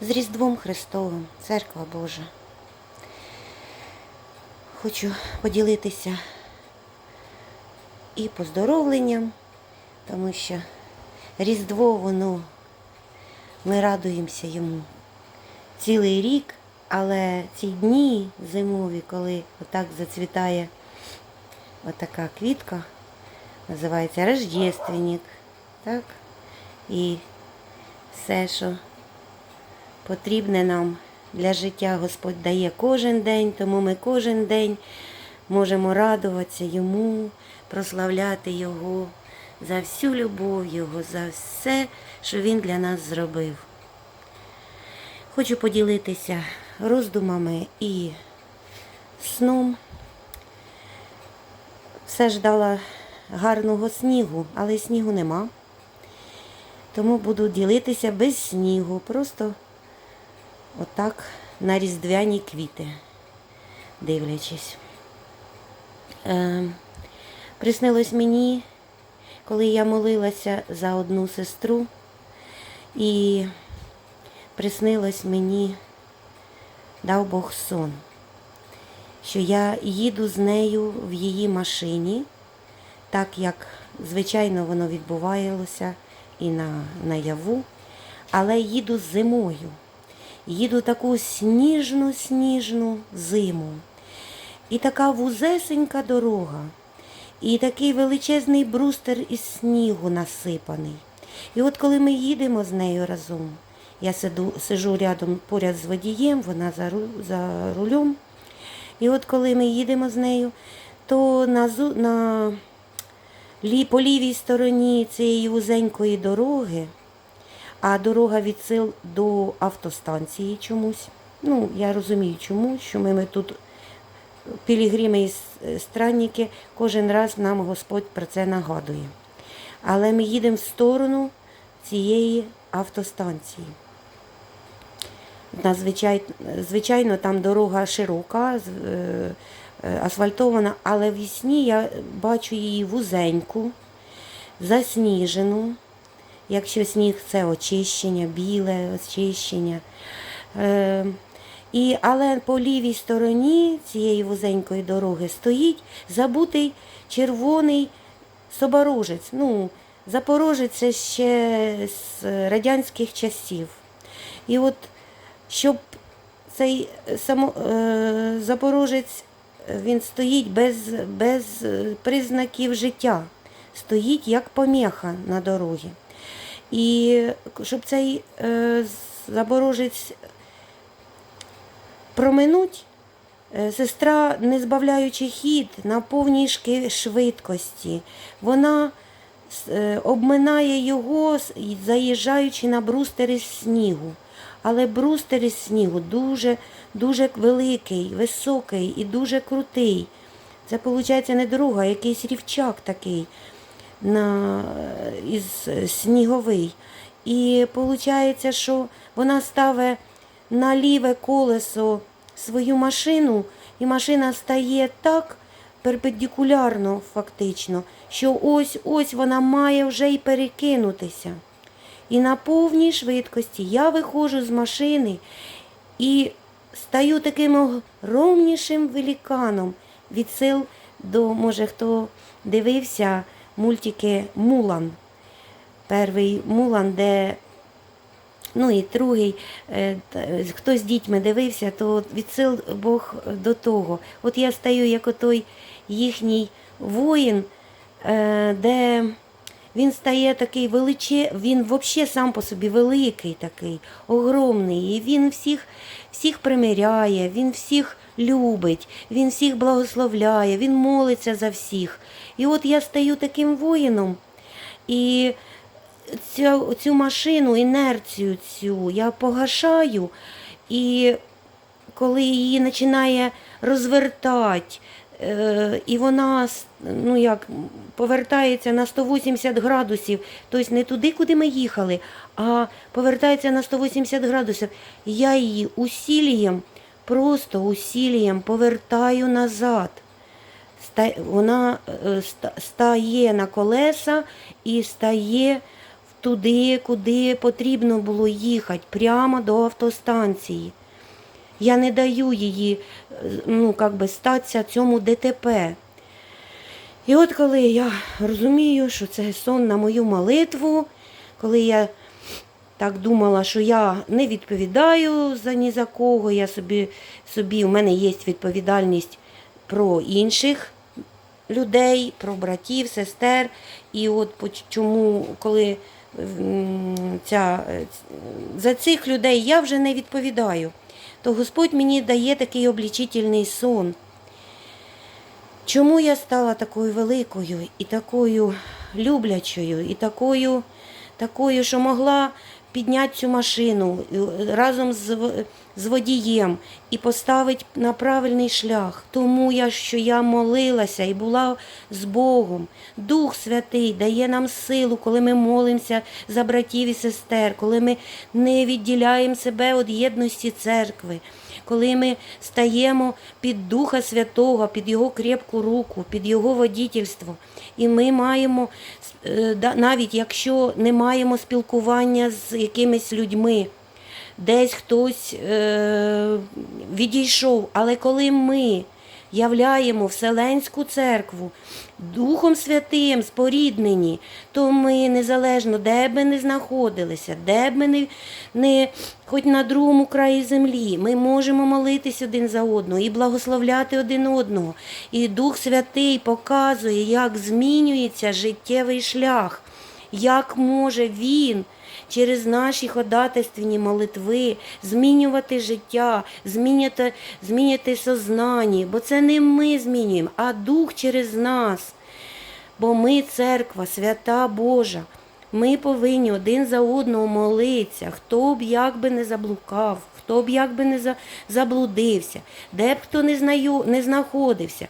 з Різдвом Христовим, Церква Божа. Хочу поділитися і поздоровленням, тому що Різдво, воно, ми радуємося йому цілий рік, але ці дні зимові, коли отак зацвітає отака квітка, називається Рождественник, так? І все, що потрібне нам для життя Господь дає кожен день, тому ми кожен день можемо радуватися йому, прославляти Його за всю любов Його, за все, що Він для нас зробив. Хочу поділитися роздумами і сном. Все ждала гарного снігу, але снігу нема. Тому буду ділитися без снігу, просто отак на різдвяні квіти, дивлячись. Е, приснилось мені, коли я молилася за одну сестру, і приснилось мені, дав Бог сон, що я їду з нею в її машині, так як звичайно воно відбувалося і на, наяву, але їду зимою. Їду таку сніжну, сніжну зиму. І така вузесенька дорога, і такий величезний брустер із снігу насипаний. І от коли ми їдемо з нею разом, я сиду, сижу рядом поряд з водієм, вона за, ру- за рулем. І от коли ми їдемо з нею, то на, на по лівій стороні цієї вузенької дороги, а дорога від сил до автостанції чомусь. Ну, я розумію чому, що ми, ми тут пілігрими і странники, кожен раз нам Господь про це нагадує. Але ми їдемо в сторону цієї автостанції. Надзвичай- Звичайно, там дорога широка, е, е, асфальтована, але в сні я бачу її вузеньку, засніжену. Якщо сніг це очищення, біле очищення. Е, і, але по лівій стороні цієї вузенької дороги стоїть забутий червоний соборожець. Ну, Запорожець це ще з радянських часів. І от щоб цей само, е, запорожець е, він стоїть без, без е, признаків життя, стоїть як помеха на дорогі. І щоб цей е, запорожець проминуть, е, сестра, не збавляючи хід на повній швидкості, вона е, обминає його, заїжджаючи на брустер із снігу. Але брустер снігу дуже, дуже великий, високий і дуже крутий. Це, виходить, не дорога, а якийсь рівчак такий на, із сніговий. І виходить, що вона ставить на ліве колесо свою машину, і машина стає так перпендикулярно, фактично, що ось ось вона має вже й перекинутися. І на повній швидкості я виходжу з машини і стаю таким огромнішим великаном від сил до, може, хто дивився мультики Мулан. Перший Мулан, де Ну і другий, е, хто з дітьми дивився, то від сил Бог до того. От я стаю як отой їхній воїн, е, де він стає такий величе, він взагалі сам по собі великий такий, огромний. І він всіх, всіх примиряє, він всіх любить, він всіх благословляє, він молиться за всіх. І от я стаю таким воїном. І цю, цю машину, інерцію цю я погашаю, і коли її починає розвертати, е, і вона ну як, повертається на 180 градусів, тобто не туди, куди ми їхали, а повертається на 180 градусів, я її усілієм, просто усілієм повертаю назад. Вона е, стає на колеса і стає туди, куди потрібно було їхати, прямо до автостанції. Я не даю її, е, ну, як би, статися цьому ДТП. І от коли я розумію, що це сон на мою молитву, коли я так думала, що я не відповідаю за ні за кого, я собі, собі у мене є відповідальність про інших людей, про братів, сестер. І от чому, коли ця, е, за цих людей я вже не відповідаю, то Господь мені дає такий облічительний сон. Чому я стала такою великою і такою люблячою, і такою, такою, що могла підняти цю машину е, разом з, з водієм і поставити на правильний шлях? Тому я, що я молилася і була з Богом. Дух Святий дає нам силу, коли ми молимося за братів і сестер, коли ми не відділяємо себе від єдності церкви коли ми стаємо під Духа Святого, під Його крепку руку, під Його водітельство. І ми маємо, е, навіть якщо не маємо спілкування з якимись людьми, десь хтось е, відійшов, але коли ми являємо Вселенську церкву Духом Святим споріднені, то ми незалежно, де б ми не знаходилися, де б ми не, не хоч на другому краї землі, ми можемо молитись один за одного і благословляти один одного. І Дух Святий показує, як змінюється життєвий шлях, як може Він через наші ходатайственні молитви змінювати життя, зміняти, зміняти сознання, бо це не ми змінюємо, а Дух через нас. Бо ми церква, свята Божа. Ми повинні один за одного молитися, хто б як би не заблукав, хто б як би не заблудився, де б хто не, знаю, не знаходився,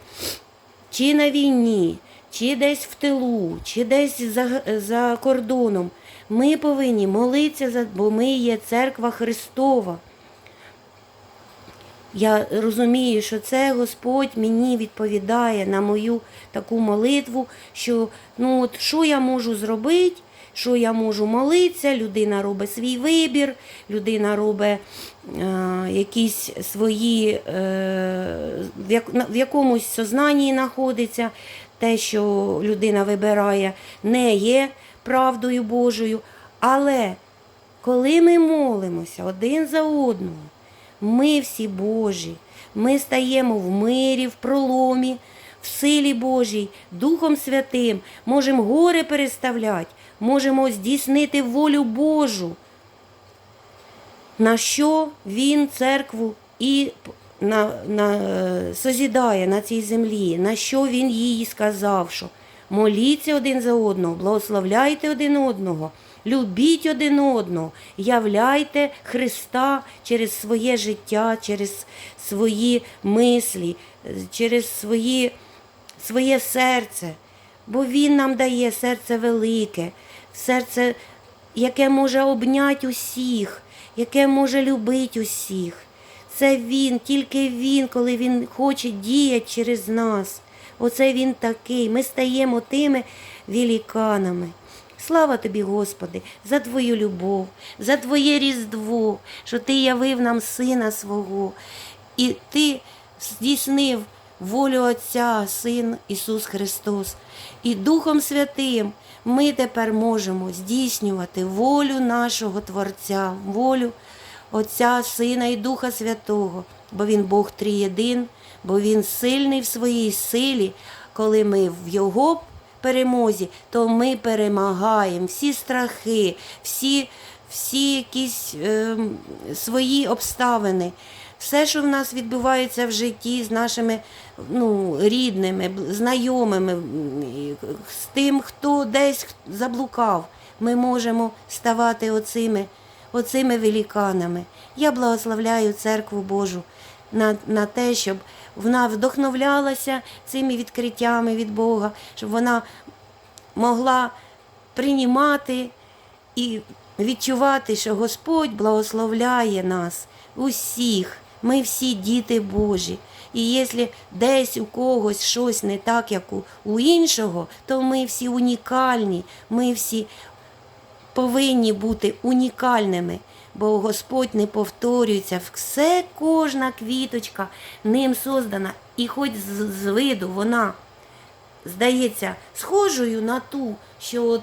чи на війні, чи десь в тилу, чи десь за, за кордоном. Ми повинні молитися, бо ми є церква Христова. Я розумію, що це Господь мені відповідає на мою таку молитву, що ну от що я можу зробити, що я можу молитися, людина робить свій вибір, людина робить е, якісь свої, е, в якомусь сознанні знаходиться, те, що людина вибирає, не є правдою Божою. Але коли ми молимося один за одного, ми всі Божі, ми стаємо в мирі, в проломі, в силі Божій, Духом Святим, можемо гори переставляти, можемо здійснити волю Божу, на що Він церкву і на, на, созідає на цій землі, на що Він їй сказав, що моліться один за одного, благословляйте один одного, любіть один одного, являйте Христа через своє життя, через свої мислі, через свої, своє серце. Бо Він нам дає серце велике, серце, яке може обняти усіх, яке може любити усіх. Це Він, тільки Він, коли Він хоче діяти через нас. Оце Він такий. Ми стаємо тими великанами. Слава тобі, Господи, за Твою любов, за Твоє Різдво, що Ти явив нам Сина свого, і Ти здійснив волю Отця, Син Ісус Христос. І Духом Святим ми тепер можемо здійснювати волю нашого Творця, волю Отця, Сина і Духа Святого, бо Він Бог трієдин, бо Він сильний в своїй силі, коли ми в Його перемозі, то ми перемагаємо всі страхи, всі, всі якісь е, свої обставини. Все, що в нас відбувається в житті з нашими ну, рідними, знайомими, з тим, хто десь заблукав, ми можемо ставати оцими, оцими великанами. Я благословляю церкву Божу на, на те, щоб вона вдохновлялася цими відкриттями від Бога, щоб вона могла приймати і відчувати, що Господь благословляє нас усіх. Ми всі діти Божі. І якщо десь у когось щось не так, як у, іншого, то ми всі унікальні, ми всі повинні бути унікальними, бо Господь не повторюється. Все кожна квіточка ним создана, і хоч з, виду вона здається схожою на ту, що от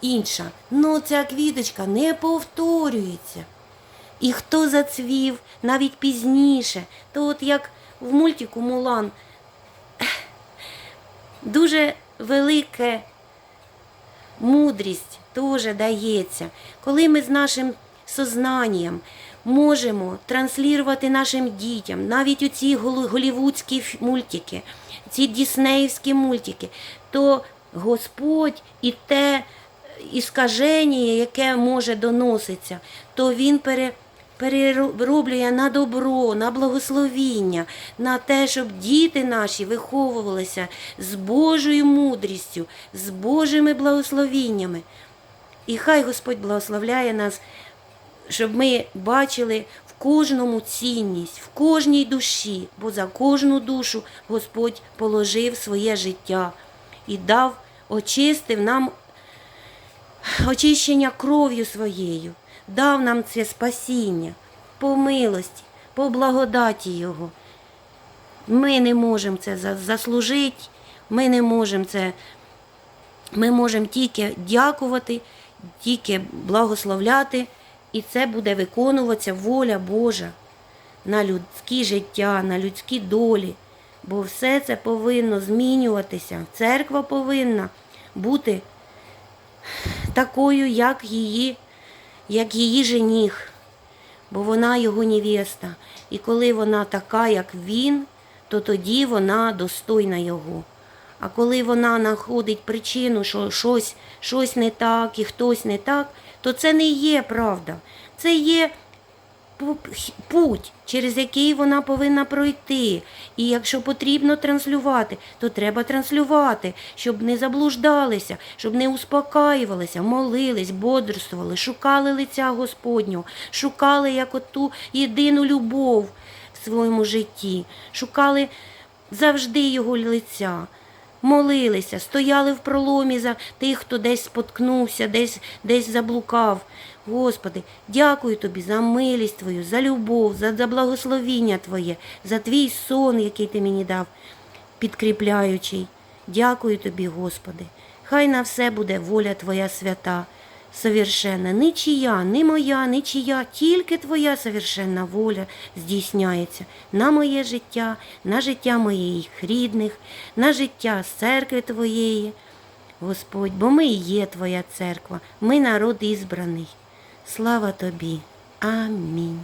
інша. Ну ця квіточка не повторюється. І хто зацвів навіть пізніше, то от як в мультику Мулан дуже велике мудрість теж дається, коли ми з нашим сознанням можемо транслювати нашим дітям навіть у ці голівудські мультики, ці діснеївські мультики, то Господь і те іскаження, яке може доноситься, то Він пере, перероблює на добро, на благословіння, на те, щоб діти наші виховувалися з Божою мудрістю, з Божими благословіннями. І хай Господь благословляє нас, щоб ми бачили в кожному цінність, в кожній душі, бо за кожну душу Господь положив своє життя і дав, очистив нам очищення кров'ю своєю, дав нам це спасіння по милості, по благодаті Його. Ми не можемо це заслужити, ми не можемо це. Ми можемо тільки дякувати, тільки благословляти, і це буде виконуватися воля Божа на людське життя, на людські долі. Бо все це повинно змінюватися. Церква повинна бути такою, як її, як її жених, бо вона його невеста. І коли вона така, як він, то тоді вона достойна його. А коли вона знаходить причину, що щось, щось не так і хтось не так, то це не є правда. Це є путь, через який вона повинна пройти. І якщо потрібно транслювати, то треба транслювати, щоб не заблуждалися, щоб не успокаювалися, молились, бодрствували, шукали лиця Господнього, шукали як оту єдину любов в своєму житті, шукали завжди його лиця. Молилися, стояли в проломі за тих, хто десь споткнувся, десь, десь заблукав. Господи, дякую тобі за милість Твою, за любов, за, за благословіння Твоє, за твій сон, який ти мені дав, підкріпляючий. Дякую тобі, Господи. Хай на все буде воля Твоя свята, совершенна. Ничия, не моя, ні чия, тільки Твоя совершенна воля здійсняється на моє життя, на життя моїх рідних, на життя церкви Твоєї. Господь, бо ми і є Твоя церква, ми народ ізбраний. Слава Тобі. Амінь.